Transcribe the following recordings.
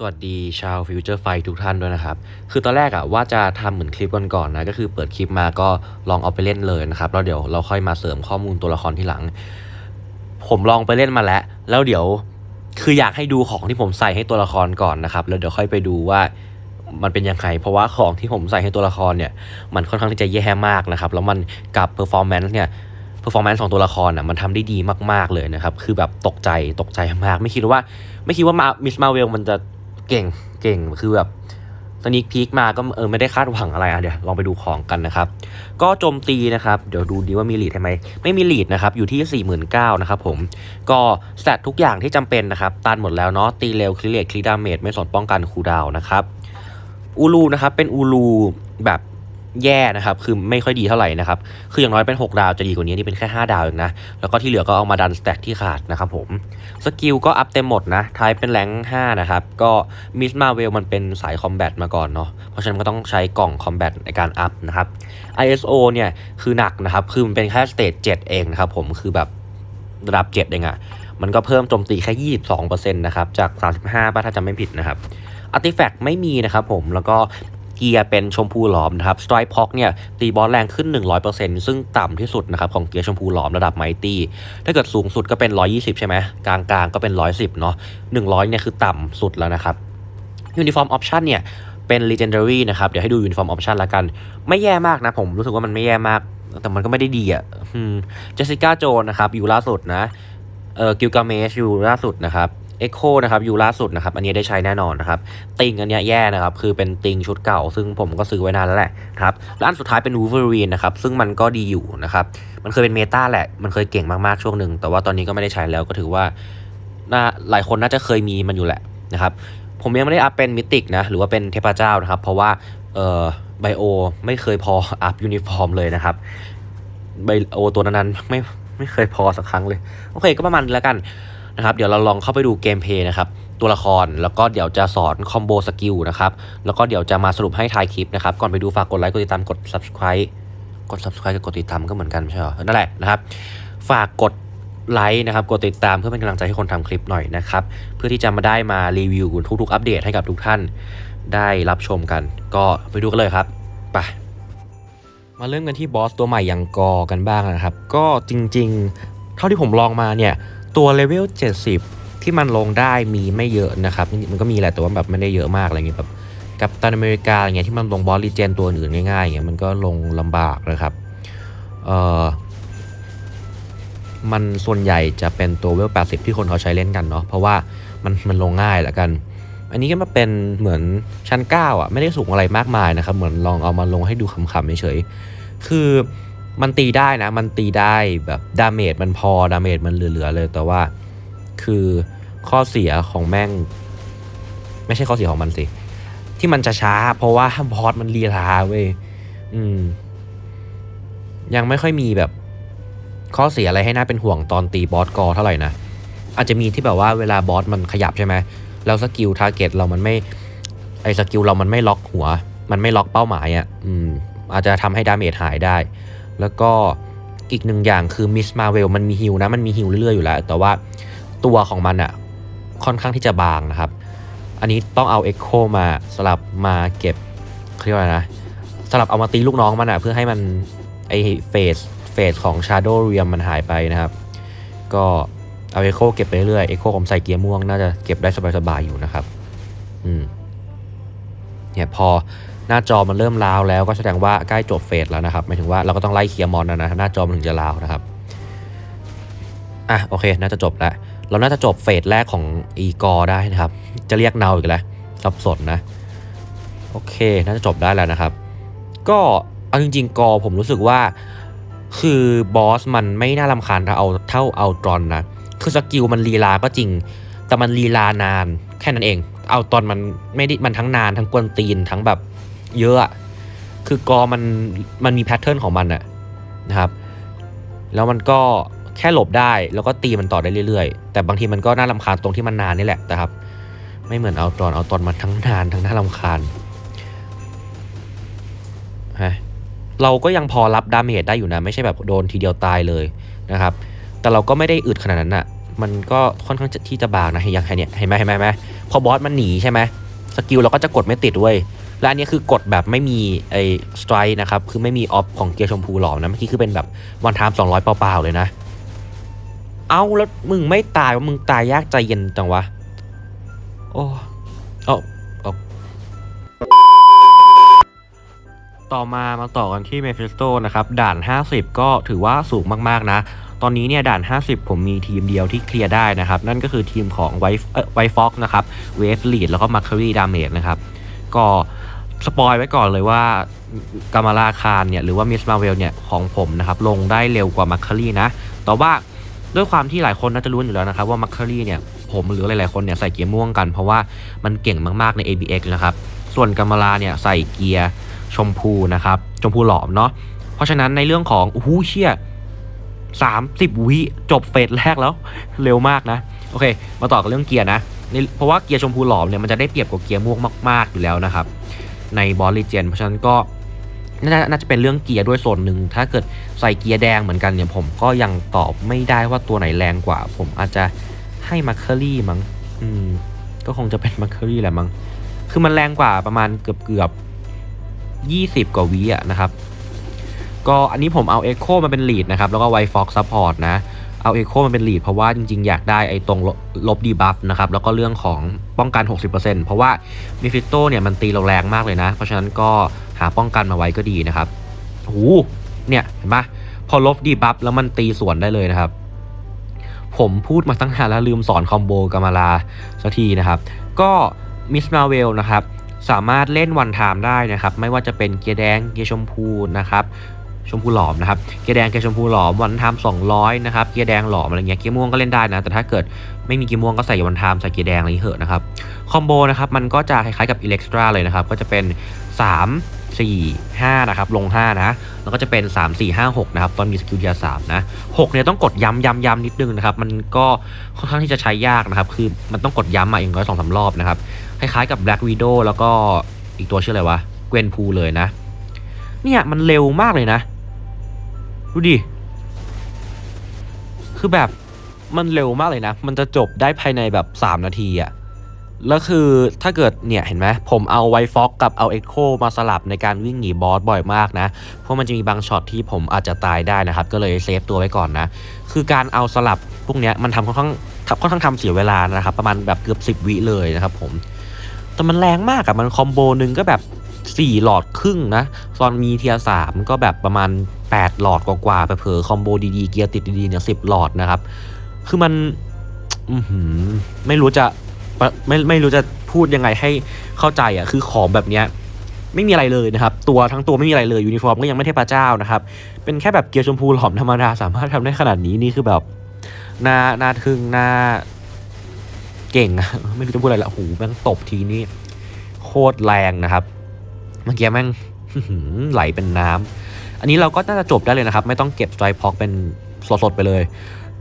สวัสดีชาวฟิวเจอร์ไฟทุกท่านด้วยนะครับ คือตอนแรกอะว่าจะทำเหมือนคลิปก่อนๆนะ ก็คือเปิดคลิปมาก็ลองเอาไปเล่นเลยนะครับ แล้วเดี๋ยวเราค่อยมาเสริมข้อมูลตัวละครที่หลัง ผมลองไปเล่นมาแล้ว แล้วเดี๋ยวคืออยากให้ดูของที่ผมใส่ให้ตัวละครก่อนนะครับ แล้วเดี๋ยวค่อยไปดูว่ามันเป็นยังไง เพราะว่าของที่ผมใส่ให้ตัวละครเนี่ย มันค่อนข้างที่จะแย่มากนะครับ แล้วมันกับเพอร์ฟอร์แมนซ์เนี่ยเพอร์ฟอร์แมนซ์ของตัวละครอะมันทำได้ดีมากๆเลยนะครับ คือแบบตกใจตกใจมาก ไม่คิดว่า ไม่คิดว่ามามิสมาเวลมันจะ เก่งเก่งคือแบบสนิคพีคมาก็เออไม่ได้คาดหวังอะไรอะเดี๋ยวลองไปดูของกันนะครับ ก็โจมตีนะครับเดี๋ยวดูดีว่ามีลีดไหมไม่มีลีดนะครับอยู่ที่ 49,000นะครับผมก็สแตททุกอย่างที่จำเป็นนะครับตันหมดแล้วเนาะตีเร็วคลีเลตคลีดาเมจไม่สนป้องกันคูดาวนะครับอูลูนะครับเป็นอูลูแบบ แย่นะครับ คือไม่ค่อยดีเท่าไหร่นะครับ คืออย่างน้อยเป็น 6 ดาวจะดีกว่านี้นี่เป็นแค่ 5 ดาวเองนะ แล้วก็ที่เหลือก็เอามาดันสแต็กที่ขาดนะครับผม สกิลก็อัพเต็มหมดนะทายเป็นแรง5นะครับ ก็มิสมาเวลมันเป็นสายคอมแบทมาก่อนเนาะ เพราะฉะนั้นก็ต้องใช้กล่องคอมแบทในการอัพนะครับ ISO เนี่ยคือหนักนะครับ คือมันเป็นแค่สเตจ7เองนะครับผม คือแบบระดับ 7 เองอะมันก็เพิ่มโจมตีแค่ 22%นะครับ จาก 35ป่ะถ้าจำไม่ผิดนะครับอาร์ติแฟกต์ไม่มีนะครับผม แล้วก็ เกียร์เป็นชมพูหลอมนะครับสไตร์พ็อกเนี่ยตีบอสแรงขึ้น 100%ซึ่งต่ำที่สุดนะครับของเกียร์ชมพูหลอมระดับไมตี้ถ้าเกิดสูงสุดก็เป็น 120 ใช่ไหมกลางๆก็เป็น 110 เนาะ100 เนี่ยคือต่ำสุดแล้วนะครับยูนิฟอร์มออปชันเนี่ยเป็น Legendary นะครับ เดี๋ยวให้ดูยูนิฟอร์มออปชันละกัน ไม่แย่มากนะผมรู้สึกว่ามันไม่แย่มาก แต่มันก็ไม่ได้ดีอะเจสสิก้าโจนนะครับอยู่ล่าสุดนะเออกิลกาเมชอยู่ล่าสุดนะครับ เอ็กโคนะครับอยู่ล่าสุดนะครับ อันนี้ได้ใช้แน่นอนนะครับ ติงอันนี้แย่นะครับ คือเป็นติงชุดเก่า ซึ่งผมก็ซื้อไว้นานแล้วแหละครับแล้วอันสุดท้ายเป็นวูเวอรีนนะครับ ซึ่งมันก็ดีอยู่นะครับ มันเคยเป็นเมตาแหละ มันเคยเก่งมากๆช่วงหนึ่ง แต่ว่าตอนนี้ก็ไม่ได้ใช้แล้วก็ถือว่าน่าหลายคนน่าจะเคยมีมันอยู่แหละนะครับ ผมยังไม่ได้อัพเป็นมิติกนะ หรือว่าเป็นเทพเจ้านะครับ เพราะว่าเอ่อไบโอไม่เคยพออัพยูนิฟอร์มเลยนะครับไบโอตัวนั้นไม่ไม่เคยพอสักครั้งเลย โอเคก็ประมาณนี้แล้วกัน นะครับเดี๋ยวเราลองเข้าไปดูเกมเพย์นะครับตัวละครแล้วก็เดี๋ยวจะสอนคอมโบสกิลนะครับแล้วก็เดี๋ยวจะมาสรุปให้ท้ายคลิปนะครับก่อนไปดูฝากกดไลค์กดติดตามกด subscribe กด subscribe กับกดติดตามก็เหมือนกันใช่หรอนั่นแหละนะครับฝากกดไลค์นะครับกดติดตามเพื่อเป็นกำลังใจให้คนทำคลิปหน่อยนะครับเพื่อที่จะมาได้มารีวิวทุกๆอัปเดตให้กับทุกท่านได้รับชมกัน ก็ไปดูกันเลยครับไปมาเริ่มกันที่บอสตัวใหม่อย่างกอกันบ้างนะครับ ก็จริง ๆ เท่าที่ผมลองมาเนี่ย ตัวเลเวล70 ที่มันลงได้มีไม่เยอะนะครับ มันก็มีแหละแต่ว่าแบบไม่ได้เยอะมากอะไรเงี้ยแบบกับตันอเมริกาอะไรเงี้ยที่มันลงบอสรีเจนตัวอื่นง่ายๆอย่างเงี้ยมันก็ลงลำบากนะครับเอ่อมันส่วนใหญ่จะเป็นตัวเวล80 ที่คนเขาใช้เล่นกันเนาะเพราะว่ามันมันลงง่ายละกัน อันนี้ก็มาเป็นเหมือนชั้น 9 อะ ไม่ได้สูงอะไรมากมายนะครับ เหมือนลองเอามาลงให้ดูขำๆเฉยๆคือ มันตีได้นะ มันตีได้แบบดาเมจมันพอดาเมจมันเหลือๆเลยแต่ว่าคือข้อเสียของแม่ง ไม่ใช่ข้อเสียของมันสิ ที่มันจะช้า เพราะว่าบอสมันลีลาเว้ยอืม ยังไม่ค่อยมีแบบ ข้อเสียอะไรให้น่าเป็นห่วงตอนตีบอสกอเท่าไหร่นะอาจจะมีที่แบบว่าเวลาบอสมันขยับใช่ไหมแล้วสกิลทาร์เก็ตเรามันไม่ ไอสกิลเรามันไม่ล็อกหัว มันไม่ล็อกเป้าหมายอะ่ะ อืม อาจจะทำให้ดาเมจหายได้ แล้วก็อีกหนึ่งอย่างคือมิสมาเวลมันมีฮิลนะมันมีฮิลเรื่อยๆอยู่แล้ว แต่ว่าตัวของมันอะ่ะค่อนข้างที่จะบางนะครับ อันนี้ต้องเอา Echo มาสลับมาเก็บเขาเรียกว่าอะไรนะสลับเอามาตีลูกน้องมันอะ่ะเพื่อให้มันไอเฟสเฟสของ Shadow Realm มันหายไปนะครับ ก็เอาเอ็กโคเก็บไปเรื่อยเอ็กโคผมใส่เกียร์ม่วงน่าจะเก็บได้สบายๆอยู่นะครับ อืมเนี่ยพอ หน้าจอมันเริ่มลาวแล้วก็แสดงว่าใกล้จบเฟสแล้วนะครับหมายถึงว่าเราก็ต้องไล่เคลียร์มอนนะนะหน้าจอมันถึงจะลาวนะครับอะโอเค น่าจะจบแล้ว เราน่าจะจบเฟสแรกของอีกอได้นะครับ จะเรียกเนาอีกแล้วสับสนนะโอเค น่าจะจบได้แล้วนะครับ ก็เอาจริง ๆ กอผมรู้สึกว่าคือบอสมันไม่น่ารำคาญถ้าเอาเท่าเอาตรอนนะคือสกิลมันลีลาก็จริง แต่มันลีลานานแค่นั้นเอง เอาตอนมันไม่ได้มันทั้งนานทั้งกวนตีนทั้งแบบ เยอะอะคือกอมันมันมีแพทเทิร์นของมันอะนะครับ แล้วมันก็แค่หลบได้แล้วก็ตีมันต่อได้เรื่อยๆ แต่บางทีมันก็น่ารำคาญตรงที่มันนานนี่แหละนะครับ ไม่เหมือนเอาตอนเอาตอนมันทั้งนานทั้งน่ารำคาญฮะเราก็ยังพอรับดาเมจได้อยู่นะ ไม่ใช่แบบโดนทีเดียวตายเลยนะครับ แต่เราก็ไม่ได้อึดขนาดนั้นอะ่ะมันก็ค่อนข้างที่จะบางนะอย่างไงเนี่ยเห็นไหมเห็นไหมไหมพอบอสมันหนีใช่ไหมสกิลเราก็จะกดไม่ติดเว้ย และอันนี้คือกดแบบไม่มีไอ้สไตร์นะครับ คือไม่มีออฟของเกียร์ชมพูหลอมนะ เมื่อกี้คือเป็นแบบวันทามสองร้อยเปล่าๆเลยนะ เอาแล้วมึงไม่ตายว่ามึงตายยากใจเย็นจังวะ โอ้เอาเอต่อมามาต่อกันที่เมฟิสโตนะครับ ด่าน 50 ก็ถือว่าสูงมากๆนะ ตอนนี้เนี่ยด่าน 50 ผมมีทีมเดียวที่เคลียร์ได้นะครับ นั่นก็คือทีมของไวไวฟ็อกนะครับเวฟลีดแล้วก็มาร์คารีดามเมจนะครับ ก็ สปอยไว้ก่อนเลยว่ากามาลาคารเนี่ยหรือว่ามิสมาเวลเนี่ยของผมนะครับลงได้เร็วกว่ามาคารีนะแต่ว่าด้วยความที่หลายคนน่าจะรู้อยู่แล้วนะครับว่ามาคารีเนี่ยผมหรือหลายๆคนเนี่ยใส่เกียร์ม่วงกันเพราะว่ามันเก่งมากๆใน ABX นะครับส่วนกามาลาเนี่ยใส่เกียร์ชมพูนะครับชมพูหลอมเนาะเพราะฉะนั้นในเรื่องของอู้หูเชี่ยสามสิบวิจบเฟสแรกแล้วเร็วมากนะโอเค มาต่อกับเรื่องเกียร์นะในเพราะว่าเกียร์ชมพูหลอมเนี่ยมันจะได้เปรียบกว่าเกียร์ม่วงมากๆอยู่แล้วนะครับ ในบอลลีเจนเพราะฉะนั้นก็น่าจะเป็นเรื่องเกียร์ด้วยส่วนหนึ่ง ถ้าเกิดใส่เกียร์แดงเหมือนกันเนี่ยผมก็ยังตอบไม่ได้ว่าตัวไหนแรงกว่า ผมอาจจะให้มาเคอรี่มั้ง อืม ก็คงจะเป็นมาเคอรี่แหละมั้ง คือมันแรงกว่าประมาณเกือบเกือบยี่สิบกว่าวิอะนะครับ ก็อันนี้ผมเอา Echo มาเป็น lead นะครับ แล้วก็ White Fox support นะ เอา Echo มาเป็น lead เพราะว่าจริงๆ อยากได้ไอ้ตรงลบดีบัฟนะครับ แล้วก็เรื่องของป้องกัน 60%เพราะว่ามิฟิโตเนี่ยมันตีเราแรงมากเลยนะ เพราะฉะนั้นก็หาป้องกันมาไว้ก็ดีนะครับโหูเนี่ยเห็นปะพอลบดีบัฟแล้วมันตีสวนได้เลยนะครับ ผมพูดมาตั้งนานแล้วลืมสอนคอมโบกามาลาสักทีนะครับ ก็มิสมาเวลนะครับสามารถเล่นวันไทม์ได้นะครับ ไม่ว่าจะเป็นเกียร์แดงเกียร์ชมพูนะครับ ชมพูหลอมนะครับเกียร์แดงเกียร์ชมพูหลอมวันไทม์200นะครับเกียร์แดงหลอมอะไรเงี้ยเกียร์ม่วงก็เล่นได้นะ แต่ถ้าเกิดไม่มีเกียร์ม่วงก็ใส่วันไทม์ใส่เกียร์แดงอะไรอย่เงี้ยเหอะนะครับคอมโบนะครับมันก็จะคล้ายๆกับอิเล็กตราเลยนะครับก็จะเป็น 3 4 5 นะครับ ลง 5 นะ แล้วก็จะเป็น 3 4 5 6 นะครับ ตอนมีสกิลเดียสามนะ6เนี่ยต้องกดย้ำย้ำย้ำนิดนึงนะครับ มันก็ค่อนข้างที่จะใช้ยากนะครับ คือมันต้องกดย้ำมาอย่างน้อยสองสารอบนะครับ คล้ายๆกับ Black Widow แล้วก็อีกตัวชื่ออะไรวะ เกวนพูเลยนะ เนี่ยมันเร็วมากเลยนะ ดูดิ คือแบบมันเร็วมากเลยนะ มันจะจบได้ภายในแบบ 3 นาทีอะแล้วคือถ้าเกิดเนี่ยเห็นไหมผมเอาไวฟ็อกกับเอาเอ็กโคมาสลับในการวิ่งหนีบอสบ่อยมากนะ เพราะมันจะมีบางช็อตที่ผมอาจจะตายได้นะครับ ก็เลยเซฟตัวไว้ก่อนนะ คือการเอาสลับพวกเนี้ยมันทำค่อนข้างค่อนข้างทำเสียเวลานะครับ ประมาณแบบเกือบ 10 วิเลยนะครับผม แต่มันแรงมากอะมันคอมโบหนึ่งก็แบบ 4 หลอดครึ่งนะตอนมีเทียสามก็แบบประมาณ 8 หลอดกว่าๆไปเผลอคอมโบดีๆ เกียร์ติดดีๆเนี่ยสิหลอดนะครับ คือมันไม่รู้จะไม่ไม่รู้จะพูดยังไงให้เข้าใจอะคือของแบบเนี้ยไม่มีอะไรเลยนะครับ ตัวทั้งตัวไม่มีอะไรเลยยูนิฟอร์มก็ยังไม่เทพเจ้านะครับ เป็นแค่แบบเกียร์ชมพูหลอมธรรมดาสามารถทำได้ขนาดนี้นี่คือแบบน่าน่าทึ่งน่าเก่งอะไม่รู้จะพูดอะไรละโอ้โหแม่งตบทีนี่โคตรแรงนะครับ เมื่อกี้แม่งไหลเป็นน้ำ อันนี้เราก็น่าจะจบได้เลยนะครับ ไม่ต้องเก็บสไตรพ็อกเป็นสดๆไปเลย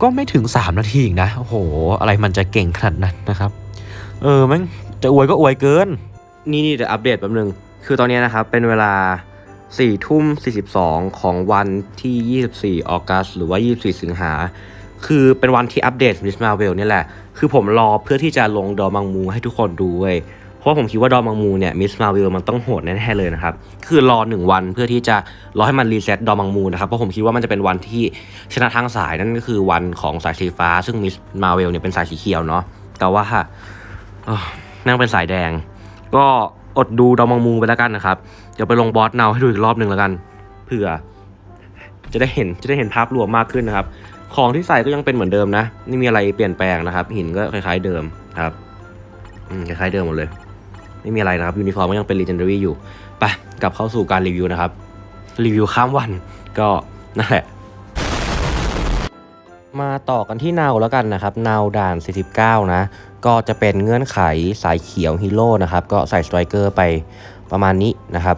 ก็ไม่ถึง 3 นาทีอีกนะ โอ้โห อะไรมันจะเก่งขนาดนั้นนะครับ เออแม่งจะอวยก็อวยเกิน นี่นี่เดี๋ยวอัปเดตแป๊บนึง คือตอนนี้นะครับ เป็นเวลา4ทุ่ม42 ของวันที่ 24 ออกัสหรือว่า 24 สิงหา คือเป็นวันที่อัปเดตมิสมาเวลนี่แหละ คือผมรอเพื่อที่จะลงดอมังมูให้ทุกคนดูเว้ย ราะผมคิดว่าดอมังมูเนี่ยมิสมาวิลมันต้องโหดแน่ๆเลยนะครับ คือรอหนึ่งวันเพื่อที่จะรอให้มันรีเซ็ตดอมังมูนะครับเพราะผมคิดว่ามันจะเป็นวันที่ชนะทางสายนั่นก็คือวันของสายสีฟ้า ซึ่งมิสมาวิลเนี่ยเป็นสายสีเขียวเนาะแต่ว่าเอ้อนั่งเป็นสายแดง ก็อดดูดอมังมูไปแล้วกันนะครับเดี๋ยวไปลงบอสเนาให้ดูอีกรอบหนึ่งแล้วกันเผื่อ จะได้เห็นจะได้เห็นภาพรวมมากขึ้นนะครับ ของที่ใส่ก็ยังเป็นเหมือนเดิมนะไม่มีอะไรเปลี่ยนแปลงนะครับ หินก็คล้าย ๆเดิมครับอืมคล้ายๆเดิมหมดเลย ไม่มีอะไรนะครับยูนิฟอร์มก็ยังเป็น Legendary อยู่ไปกลับเข้าสู่การรีวิวนะครับ รีวิวข้ามวันก็นั่นแหละมาต่อกันที่นาวแล้วกันนะครับนาวด่าน 49 นะ ก็จะเป็นเงื่อนไขสายเขียวฮีโร่นะครับ ก็ใส่สไตรเกอร์ไปประมาณนี้นะครับ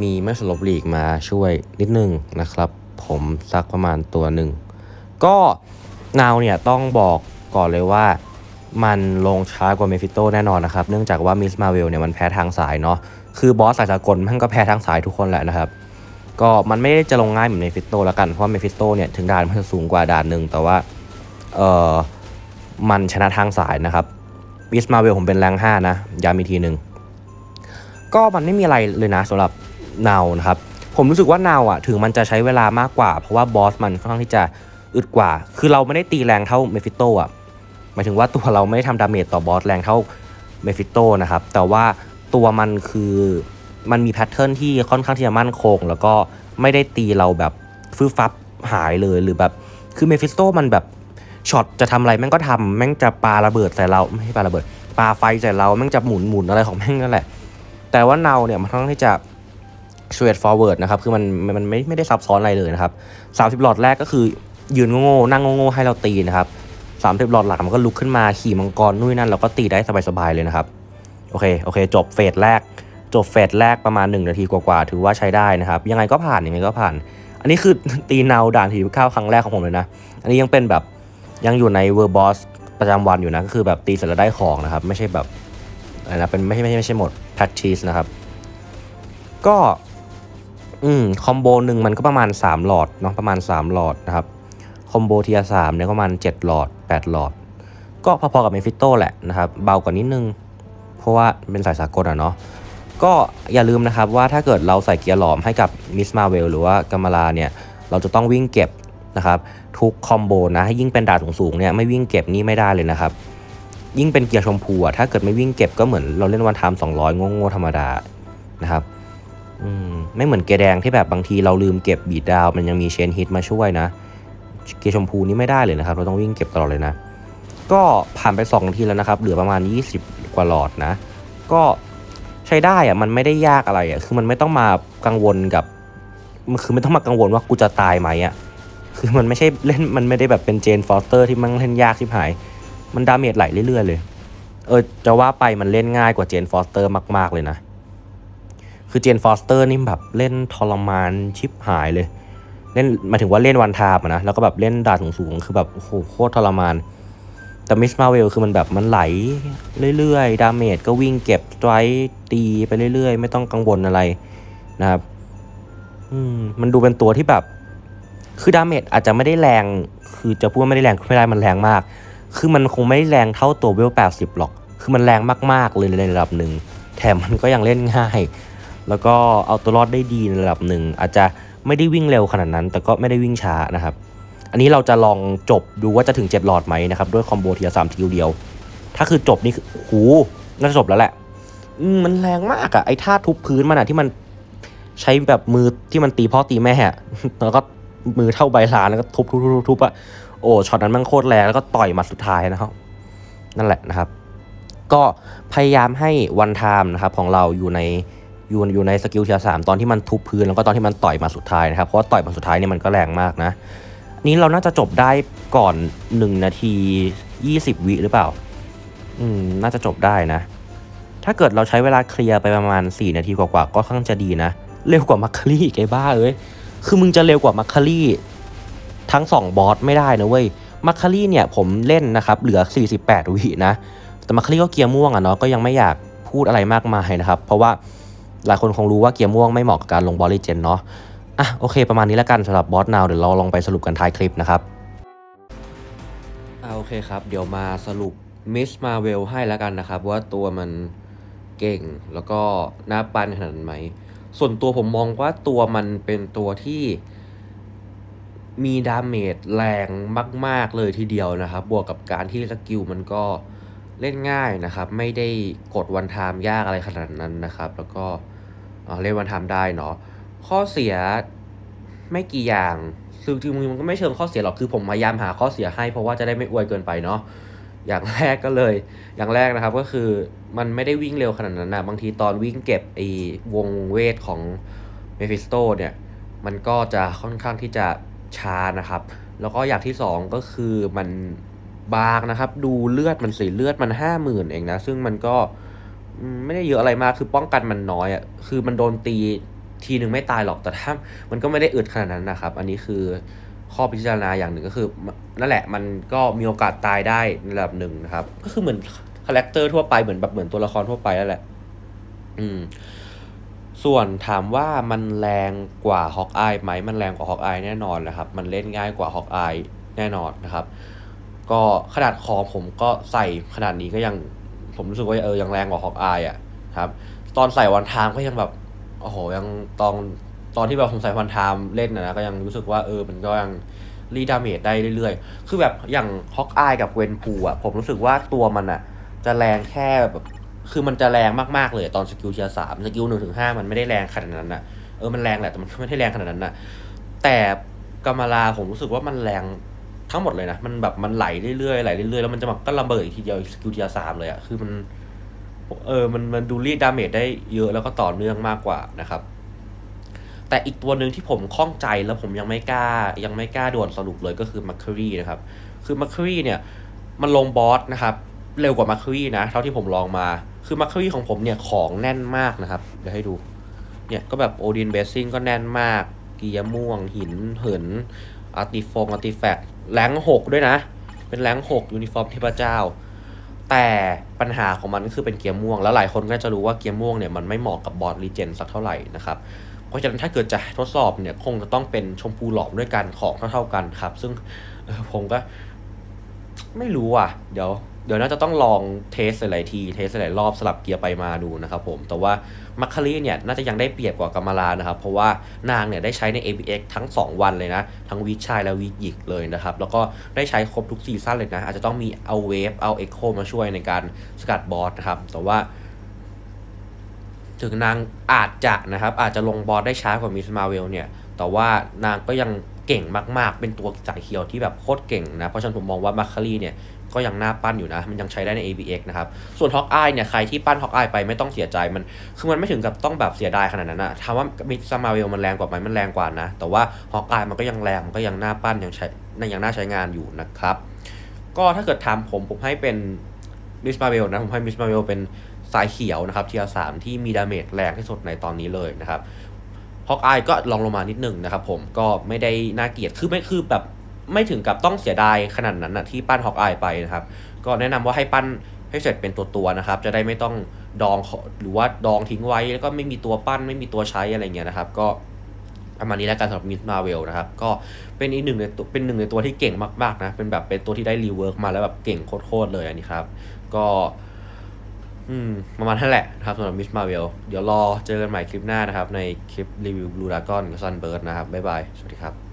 มีไม่สลบหลีกมาช่วยนิดนึงนะครับ ผมสักประมาณตัวหนึ่ง ก็นาวเนี่ยต้องบอกก่อนเลยว่า มันลงช้ากว่าเมฟิโตแน่นอนนะครับ เนื่องจากว่ามิสมาเวลเนี่ยมันแพ้ทางสายเนาะ คือบอสสายสากลมันก็แพ้ทางสายทุกคนแหละนะครับ ก็มันไม่ได้จะลงง่ายเหมือนเมฟิโตแล้วกัน เพราะเมฟิโตเนี่ยถึงด่านมันจะสูงกว่าด่านหนึ่งแต่ว่า เออมันชนะทางสายนะครับมิสมาเวลผมเป็นแรงห้านะย้ำอีกทีหนึ่งก็มันไม่มีอะไรเลยนะสำหรับนาวนะครับ ผมรู้สึกว่านาวอะถึงมันจะใช้เวลามากกว่า เพราะว่าบอสมันค่อนข้างที่จะอึดกว่า คือเราไม่ได้ตีแรงเท่าเมฟิโตอะ หมายถึงว่าตัวเราไม่ได้ทำดาเมจต่อบอสแรงเท่าเมฟิโตนะครับ แต่ว่าตัวมันคือมันมีแพทเทิร์นที่ค่อนข้างที่จะมั่นคง แล้วก็ไม่ได้ตีเราแบบฟื้ฟับหายเลยหรือแบบ คือเมฟิสโตมันแบบช็อตจะทำอะไรแม่งก็ทำแม่งจะปาระเบิดใส่เราไม่ใช่ปาระเบิดปาไฟใส่เราแม่งจะหมุนหมุนอะไรของแม่งนั่นแหละ แต่ว่าเนาเนี่ยมันค่อนข้างที่จะ straight forward นะครับคือมันมันมันไม่ไม่ได้ซับซ้อนอะไรเลยนะครับ30หลอดแรกก็คือยืนโง่ๆนั่งโง่ๆให้เราตีนะครับ 30หลอดหลังมันก็ลุกขึ้นมาขี่มังกรนู่นนั่นแล้วก็ตีได้สบายๆเลยนะครับโอเคโอเค จบเฟสแรก จบเฟสแรกประมาณ 1 นาทีกว่าๆถือว่าใช้ได้นะครับ ยังไงก็ผ่านยังไงก็ผ่าน อันนี้คือตีเนาด่านทีข้าวครั้งแรกของผมเลยนะ อันนี้ยังเป็นแบบยังอยู่ในเวอร์บอสประจำวันอยู่นะก็คือแบบตีเสร็จแล้วได้ของนะครับ ไม่ใช่แบบอะไรนะเป็นไม่ใช่ไม่ใช่ไม่ใช่หมด practice นะครับ ก็อืมคอมโบหนึ่งมันก็ประมาณ 3 หลอดเนาะประมาณ 3 หลอดนะครับคอมโบเทียสามเนี่ยประมาณ 7 หลอด 8 หลอด ก็พอๆกับเมฟิโตแหละนะครับ เบากว่านิดนึง เพราะว่าเป็นสายสากลอะเนาะก็อย่าลืมนะครับว่าถ้าเกิดเราใส่เกียร์หลอมให้กับมิสมาเวลหรือว่ากามาลาเนี่ย เราจะต้องวิ่งเก็บนะครับทุกคอมโบนะยิ่งเป็นดาบสูงๆเนี่ยไม่วิ่งเก็บนี่ไม่ได้เลยนะครับ ยิ่งเป็นเกียร์ชมพูอะถ้าเกิดไม่วิ่งเก็บก็เหมือนเราเล่นวันทาม200โง่ๆธรรมดานะครับอืมไม่เหมือนเกียร์แดงที่แบบบางทีเราลืมเก็บบีดดาวมันยังมีเชนฮิตมาช่วยนะ เกียร์ชมพูนี่ไม่ได้เลยนะครับ เราต้องวิ่งเก็บตลอดเลยนะ ก็ผ่านไป2นาทีแล้วนะครับ เหลือประมาณ 20 กว่าหลอดนะ ก็ใช้ได้อะมันไม่ได้ยากอะไรอะคือมันไม่ต้องมากังวลกับมันคือไม่ต้องมากังวลว่ากูจะตายไหมอะคือมันไม่ใช่เล่นมันไม่ได้แบบเป็นเจนฟอสเตอร์ที่มันเล่นยากที่หาย มันดาเมจไหลเรื่อยๆเลย เออจะว่าไปมันเล่นง่ายกว่าเจนฟอสเตอร์มาก ๆเลยนะ คือเจนฟอสเตอร์นี่แบบเล่นทรมานชิบหายเลย เล่นหมายถึงว่าเล่นวันทามนะแล้วก็แบบเล่นดาสูงสูงๆคือแบบโอ้โหโคตรทรมาน แต่มิสมาเวลคือมันแบบมันไหลเรื่อยๆ ดาเมจก็วิ่งเก็บไตรตีไปเรื่อยๆ ไม่ต้องกังวลอะไรนะครับอืมมันดูเป็นตัวที่แบบ คือดาเมจอาจจะไม่ได้แรง คือจะพูดว่าไม่ได้แรงไม่ได้มันแรงมาก คือมันคงไม่ได้แรงเท่าตัวเวล80หรอก คือมันแรงมากๆเลยในระดับหนึ่งแถมมันก็ยังเล่นง่าย แล้วก็เอาตัวรอดได้ดีในระดับหนึ่งอาจจะ ไม่ได้วิ่งเร็วขนาดนั้น แต่ก็ไม่ได้วิ่งช้านะครับ อันนี้เราจะลองจบดูว่าจะถึง 7 หลอดไหมนะครับ ด้วยคอมโบเทียสามทีเดียว ถ้าคือจบนี่คือโอ้โหน่าจะจบแล้วแหละมันแรงมากอะไอ้ท่าทุบพื้นมันอะที่มันใช้แบบมือที่มันตีพ่อตีแม่แล้วก็มือเท่าใบลานแล้วก็ทุบทุบทุบทุบอะโอ้ช็อตนั้นมันโคตรแรงแล้วก็ต่อยมัดสุดท้ายนะครับ นั่นแหละนะครับ ก็พยายามให้วันไทม์นะครับของเราอยู่ใน อยู่อยู่ในสกิลเทียสามตอนที่มันทุบพื้นแล้วก็ตอนที่มันต่อยมาสุดท้ายนะครับ เพราะว่าต่อยมาสุดท้ายเนี่ยมันก็แรงมากนะ นี้เราน่าจะจบได้ก่อน 1 นาที 20 วิหรือเปล่า อืม น่าจะจบได้นะ ถ้าเกิดเราใช้เวลาเคลียร์ไปประมาณ 4 นาทีกว่าๆก็ค่อนข้างจะดีนะ เร็วกว่ามัคคารี่ไอ้บ้าเอ้ย คือมึงจะเร็วกว่ามัคคารี่ทั้ง 2 บอสไม่ได้นะเว้ย มัคคารี่เนี่ยผมเล่นนะครับเหลือ 48 วินะ แต่มัคคารี่ก็เกียร์ม่วงอะเนาะก็ยังไม่อยากพูดอะไรมากมายนะครับ เพราะว่า หลายคนคงรู้ว่าเกียร์ม่วงไม่เหมาะกับการลงบอลลีเจนเนาะอะโอเคประมาณนี้แล้วกันสำหรับบอสนาวเดี๋ยวเราลองไปสรุปกันท้ายคลิปนะครับอ่าโอเคครับ เดี๋ยวมาสรุปมิสมาเวลให้แล้วกันนะครับ ว่าตัวมันเก่งแล้วก็น่าปันขนาดไหม ส่วนตัวผมมองว่าตัวมันเป็นตัวที่มีดาเมจแรงมาก ๆ เลยทีเดียวนะครับ บวกกับการที่สกิลมันก็เล่นง่ายนะครับ ไม่ได้กดวันไทม์ยากอะไรขนาดนั้นนะครับ แล้วก็ เล่นวันไทม์ได้เนาะข้อเสียไม่กี่อย่างคือจริงๆมันก็ไม่เชิงข้อเสียหรอกคือผมพยายามหาข้อเสียให้เพราะว่าจะได้ไม่อวยเกินไปเนาะอย่างแรกก็เลย อย่างแรกนะครับก็คือมันไม่ได้วิ่งเร็วขนาดนั้นนะบางทีตอนวิ่งเก็บไอ้วงเวทของเมฟิสโตเนี่ยมันก็จะค่อนข้างที่จะช้านะครับ แล้วก็อย่างที่สองก็คือมันบางนะครับ ดูเลือดมันสีเลือดมันห้าหมื่นเองนะ ซึ่งมันก็ ไม่ได้เยอะอะไรมากคือป้องกันมันน้อยอะคือมันโดนตีทีหนึ่งไม่ตายหรอกแต่ถ้ามันก็ไม่ได้อึดขนาดนั้นนะครับ อันนี้คือข้อพิจารณาอย่างหนึ่งก็คือ นั่นแหละมันก็มีโอกาสตายได้ในระดับหนึ่งนะครับ ก็คือเหมือนคาแรคเตอร์ทั่วไปเหมือนแบบเหมือนตัวละครทั่วไปนั่นแหละ อืม ส่วนถามว่ามันแรงกว่าฮอกอายไหมมันแรงกว่าฮอกอายแน่นอนนะครับ มันเล่นง่ายกว่าฮอกอายแน่นอนนะครับ ก็ขนาดคอผมก็ใส่ขนาดนี้ก็ยัง ผมรู้สึกว่าเออยังแรงกว่าฮอกอายอะครับ ตอนใส่วันทามก็ยังแบบโอ้โหยังตอนตอนที่แบบผมใส่วันทามเล่นนะก็ยังรู้สึกว่าเออมันก็ยังรีดาเมจได้เรื่อยๆ คือแบบอย่างฮอกอายกับเวนพูอะผมรู้สึกว่าตัวมันอะ จะแรงแค่แบบคือมันจะแรงมากๆเลยตอนสกิลเทียสามสกิลหนึ่งถึงห้ามันไม่ได้แรงขนาดนั้นนะเออมันแรงแหละแต่มันไม่ได้แรงขนาดนั้นนะแต่กามาลาผมรู้สึกว่ามันแรง ทั้งหมดเลยนะ มันแบบมันไหลเรื่อยๆไหลเรื่อยๆแล้วมันจะมาก็ระเบิดอีกทีเดียวสกิลทียสามเลยอะคือมันเออมันมันดูรีดดาเมจได้เยอะแล้วก็ต่อเนื่องมากกว่านะครับ แต่อีกตัวหนึ่งที่ผมข้องใจแล้วผมยังไม่กล้ายังไม่กล้าด่วนสรุปเลยก็คือมัคค r รีนะครับ คือมัคค r รีเนี่ยมันลงบอสนะครับเร็วกว่ามัคค r รีนะเท่าที่ผมลองมา คือมัคค r รีของผมเนี่ยของแน่นมากนะครับ เดี๋ยวให้ดูเนี่ยก็แบบโอดินเบสซิ่งก็แน่นมากเกียร์ม่วงหินเหินอาร์ติฟงอาร์ติแฟกต์ แรงหกด้วยนะ เป็นแรงหกยูนิฟอร์มเทพเจ้า แต่ปัญหาของมันก็คือเป็นเกียร์ม่วง แล้วหลายคนก็จะรู้ว่าเกียร์ม่วงเนี่ยมันไม่เหมาะกับบอร์ดรีเจนสักเท่าไหร่นะครับเพราะฉะนั้นถ้าเกิดจะทดสอบเนี่ยคงจะต้องเป็นชมพูหลอมด้วยกันของเท่าๆกันครับ ซึ่งผมก็ไม่รู้อะ เดี๋ยว เดี๋ยวน่าจะต้องลองเทสหลายๆที เทสหลายรอบสลับเกียร์ไปมาดูนะครับผมแต่ว่ามัคคารีเนี่ยน่าจะยังได้เปรียบกว่ากามาลานะครับ เพราะว่านางเนี่ยได้ใช้ใน ABX ทั้ง 2 วันเลยนะ ทั้งวีคชายและวีคหญิงเลยนะครับ แล้วก็ได้ใช้ครบทุกซีซั่นเลยนะ อาจจะต้องมีเอาเวฟเอาเอ็กโคมาช่วยในการสกัดบอสนะครับ แต่ว่า ถึงนางอาจจะนะครับ อาจจะลงบอสได้ช้ากว่ามิสมาเวลเนี่ย แต่ว่านางก็ยังเก่งมาก ๆ เป็นตัวจ่ายเคียวที่แบบโคตรเก่งนะ เพราะฉะนั้นผมมองว่ามัคคารีเนี่ย ก็ยังน่าปั้นอยู่นะ มันยังใช้ได้ใน ABX นะครับ ส่วนฮอกอายเนี่ยใครที่ปั้นฮอกอายไปไม่ต้องเสียใจมัน คือมันไม่ถึงกับต้องแบบเสียดายขนาดนั้นนะถามว่ามิสมาเวลมันแรงกว่าไหมมันแรงกว่านะ แต่ว่าฮอกอายมันก็ยังแรงมันก็ยังน่าปั้นยังใช้ยังน่าใช้งานอยู่นะครับ ก็ถ้าเกิดถามผมผมให้เป็นมิสมาเวลนะผมให้มิสมาเวลเป็นสายเขียวนะครับเทียสามที่มีดาเมจแรงที่สุดในตอนนี้เลยนะครับฮอกอายก็ลองลงมานิดหนึ่งนะครับผมก็ไม่ได้น่าเกลียดคือไม่คือแบบ ไม่ถึงกับต้องเสียดายขนาดนั้นนะที่ปั้นฮอกอายไปนะครับ ก็แนะนำว่าให้ปั้นให้เสร็จเป็นตัวตัวๆนะครับ จะได้ไม่ต้องดองหรือว่าดองทิ้งไว้ แล้วก็ไม่มีตัวปั้นไม่มีตัวใช้อะไรเงี้ยนะครับ ก็ประมาณนี้แล้วกันสำหรับมิสมาเวลนะครับ ก็เป็นอีกหนึ่งในตัวเป็นหนึ่งในตัวที่เก่งมากๆนะ เป็นแบบเป็นตัวที่ได้รีเวิร์กมาแล้วแบบเก่งโคตรๆเลยอันนี้ครับ ก็อืมประมาณนั้นแหละนะครับสำหรับมิสมาเวลเดี๋ยวรอเจอกันใหม่คลิปหน้านะครับ ในคลิปรีวิวบลูดากอนกับซันเบิร์ดนะครับ บ๊ายบาย สวัสดีครับ